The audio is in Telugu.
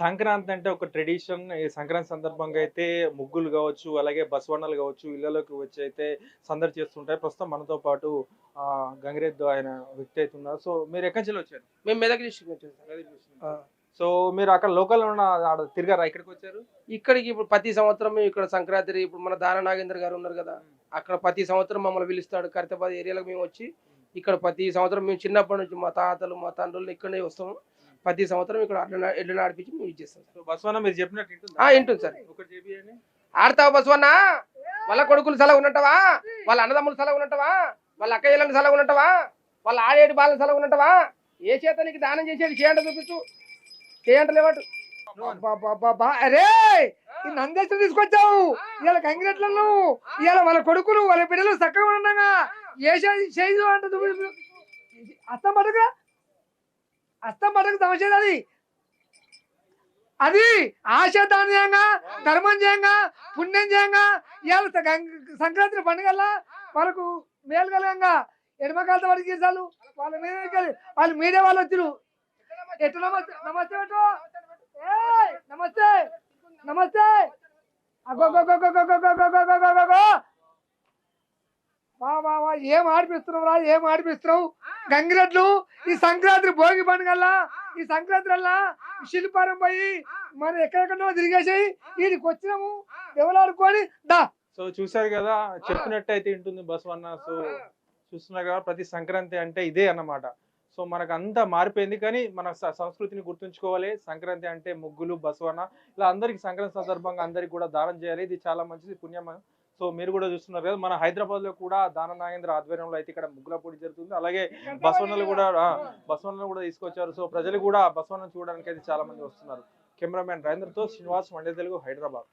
సంక్రాంతి అంటే ఒక ట్రెడిషన్. ఈ సంక్రాంతి సందర్భంగా అయితే ముగ్గులు కావచ్చు అలాగే బసవన్నలు కావచ్చు ఇళ్ళలోకి వచ్చి అయితే సందడి చేస్తుంటాయి ప్రస్తుతం మనతో పాటు ఆ, గంగిరెద్దు ఆయన వ్యక్తి అయితే ఉన్నారు. సో మీరు ఎక్కడి నుంచి వచ్చారు? మేము మెదక్ డిస్ట్రిక్ట్. సో మీరు అక్కడ లోకల్ ఉన్న తిరిగారా? ఇక్కడికి వచ్చారు? ఇక్కడికి ఇప్పుడు ప్రతి సంవత్సరం ఇక్కడ సంక్రాంతి ఇప్పుడు మన దాన నాగేందర్ గారు ఉన్నారు కదా. అక్కడ ప్రతి సంవత్సరం మమ్మల్ని పిలుస్తాడు. కరితాబాద్ ఏరియాలకు మేము వచ్చి ఇక్కడ ప్రతి సంవత్సరం మేము చిన్నప్పటి నుంచి మా తాతలు మా తండ్రులు ఇక్కడనే వస్తాము. ప్రతి సంవత్సరం ఇక్కడ అడ్ల ఎడ్లు నడిపించి మేము ఇచ్చేస్తాం సార్. సో బసవన్న మీరు చెప్పినట్టు వింటుందా? సార్. ఆడతావా బసవన్న వాళ్ళ కొడుకులు సలహా ఉన్నట్టవా? వాళ్ళ అన్నదమ్ములు సలహా ఉన్నట్టవా? వాళ్ళ అక్కయ్యలను సలహా ఉన్నట్టవా? వాళ్ళ ఆడేటి బాలను సలహా ఉన్నట్టవా? ఏ చేత నీకు దానం చేసేది? చేయండి చూపించు అబ్బబ్బబ్బబ్బా, అరే! నందేశ్వరం తీసుకొచ్చావు. ఇవాళ కంగిరెట్లను ఇవాళ వాళ్ళ కొడుకులు వాళ్ళ బిడ్డలు చక్కగా ఉండగా ఏ చేయి అంటే అస్తం పడక అస్తం పడక సమస్య అది. అది ఆశ దానియంగా ధర్మం చేయంగా పుణ్యం చేయంగా ఇవాళ సంక్రాంతి పండుగల్లా వాళ్ళకు మేలు కలగంగా. ఎడమకాలతో వాడికి చాలు వాళ్ళ మీద వాళ్ళు మీడియా వాళ్ళు వచ్చారు ఎటు నమస్తే నమస్తే ఎటు నమస్తే. నమస్తే. అగో go go go go go go go go go go go. వా వా వా ఏం ఆడిపిస్తున్నావు రా ఏం ఆడిపిస్తున్నావు? గంగిరెడ్లు ఈ సంక్రాంతి భోగి పండుగల్లా? ఈ సంక్రాంతి వల్ల శిల్పారం పోయి మనం ఎక్కడెక్కడో తిరిగేసాయి వీడికి వచ్చినాము ఎవలాడుకొని దా. సో చూశారు కదా చెప్పినట్టు అయితే వింటుంది బసవన్న. సో చూస్తున్నారు కదా ప్రతి సంక్రాంతి అంటే ఇదే అన్నమాట. సో మనకు అంతా మారిపోయింది కానీ మన సంస్కృతిని గుర్తుంచుకోవాలి. సంక్రాంతి అంటే ముగ్గులు బసవన్న. ఇలా అందరికి సంక్రాంతి సందర్భంగా అందరికి కూడా దానం చేయాలి. ఇది చాలా మంచిది. పుణ్యం సో మీరు కూడా చూస్తున్నారు కదా మన హైదరాబాద్లో కూడా దాన నాగేంద్ర ఆధ్వర్యంలో అయితే ఇక్కడ ముగ్గుల పోటీ జరుగుతుంది. అలాగే బసవన్నలు కూడా బసవన్నలు కూడా తీసుకొచ్చారు. సో ప్రజలు కూడా బసవన్న చూడడానికి అయితే చాలా మంది వస్తున్నారు. కెమెరామెన్ రాజేంద్రతో శ్రీనివాస్ మండే తెలుగు హైదరాబాద్.